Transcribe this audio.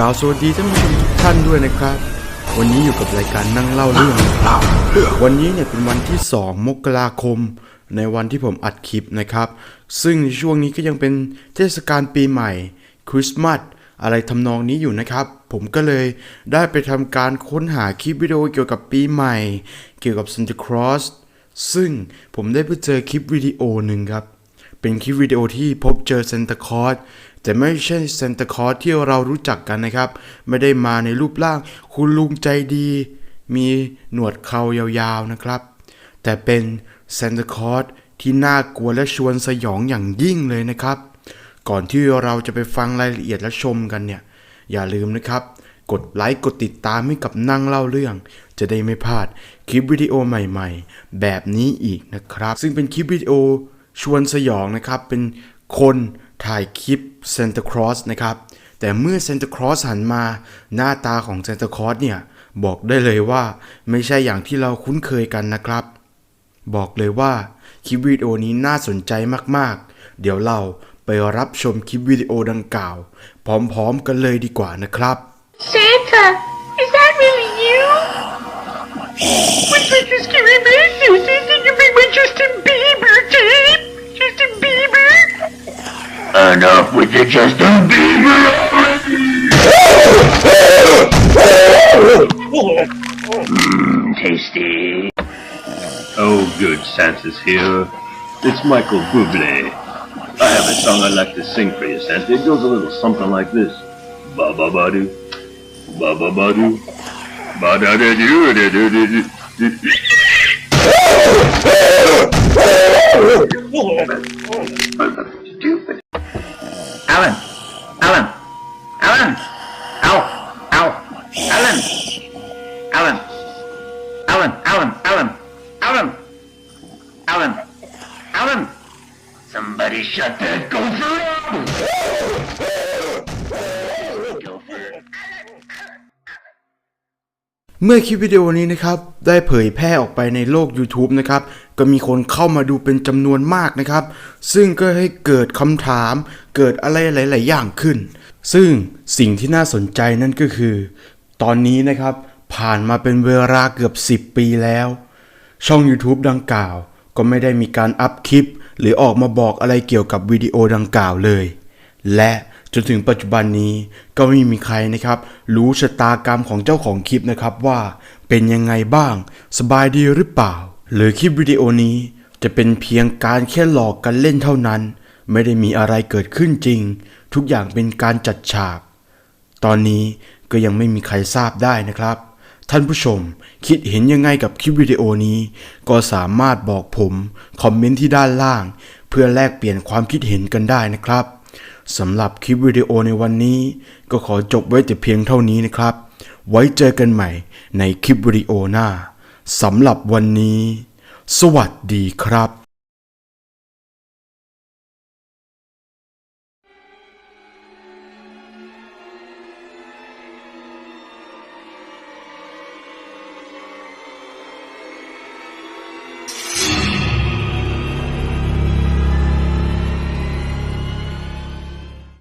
กล่าวสวัสดีท่านผู้ชมทุกท่านด้วยนะครับ วันนี้อยู่กับรายการนั่งเล่าเรื่องครับวันนี้เนี่ยเป็นวันที่ 2 มกราคม ในวันที่ผมอัดคลิปนะครับ ซึ่งในช่วงนี้ก็ยังเป็นเทศกาลปีใหม่ คริสต์มาสอะไรทำนองนี้อยู่นะครับ ผมก็เลยได้ไปทำการค้นหาคลิปวิดีโอเกี่ยวกับปีใหม่ เกี่ยวกับ Santa Claus ซึ่งผมได้ไปเจอคลิปวิดีโอหนึ่งครับ เป็นคลิปวิดีโอที่พบเจอซานตาคลอส แต่ไม่ใช่ซานตาคลอสที่เรารู้จักกันนะครับ ไม่ได้มาในรูปร่างคุณลุงใจดี มีหนวดเขายาวๆนะครับ แต่เป็นซานตาคลอสที่น่ากลัวและชวนสยองอย่างยิ่งเลยนะครับ ก่อนที่เราจะไปฟังรายละเอียดและชมกันเนี่ย อย่าลืมนะครับ กดไลค์กดติดตามให้กับนั่งเล่าเรื่อง จะได้ไม่พลาดคลิปวิดีโอใหม่ ๆ แบบนี้อีกนะครับ ซึ่งเป็นคลิปวิดีโอชวนสยองนะครับ เป็น คนถ่ายคลิปเซนตาคลอสนะครับ แต่เมื่อเซนตาคลอสหันมาหน้าตาของเซนตาคลอสเนี่ย บอกได้เลยว่าไม่ใช่อย่างที่เราคุ้นเคยกันนะครับ บอกเลยว่าคลิปวิดีโอนี้น่าสนใจมากๆ เดี๋ยวเราไปรับชมคลิปวิดีโอดังกล่าว พร้อมๆกันเลยดีกว่านะครับ Santa, is that really you? What's with the scary man, Susan? Did you bring my Justin Bieber Enough with the Justin Bieber Mmm, tasty. Oh, good Santa's here. It's Michael Bublé. I have a song I'd like to sing for you, Santa. It goes a little something like this. Ba ba ba do, ba ba ba do, ba da da do da do do do. Somebody shut that gopher up! Gopher. เมื่อคลิปวิดีโอนี้นะครับได้เผยแพร่ออกไปในโลก YouTube นะครับก็มีคนเข้ามาดูเป็นจำนวนมากนะครับ ซึ่งก็ให้เกิดคำถาม เกิดอะไรหลาย ๆ อย่างขึ้น ซึ่งสิ่งที่น่าสนใจนั่นก็คือ ตอนนี้นะครับผ่านมาเป็นเวลาเกือบ 10 ปีแล้ว ช่อง YouTube ดังกล่าว ก็ไม่ได้มีการอัพคลิป หรือออกมาบอกอะไรเกี่ยวกับวิดีโอดังกล่าวเลย และจนถึงปัจจุบันนี้ก็ไม่มีใครนะครับ รู้ชะตากรรมของเจ้าของคลิปนะครับว่า เป็นยังไงบ้าง สบายดีหรือเปล่า หรือคลิปวิดีโอนี้จะเป็นเพียงการแค่หลอกกันเล่นเท่านั้น ไม่ได้มีอะไรเกิดขึ้นจริง ทุกอย่างเป็นการจัดฉาก ตอนนี้ก็ยังไม่มีใครทราบได้นะครับ ท่านผู้ชมคิดเห็นยังไงกับคลิปวิดีโอนี้ ก็สามารถบอกผม คอมเมนต์ที่ด้านล่าง เพื่อแลกเปลี่ยนความคิดเห็นกันได้นะครับสำหรับคลิปวิดีโอในวันนี้ ก็ขอจบไว้แต่เพียงเท่านี้นะครับ ไว้เจอกันใหม่ในคลิปวิดีโอหน้าสำหรับวันนี้ สวัสดีครับ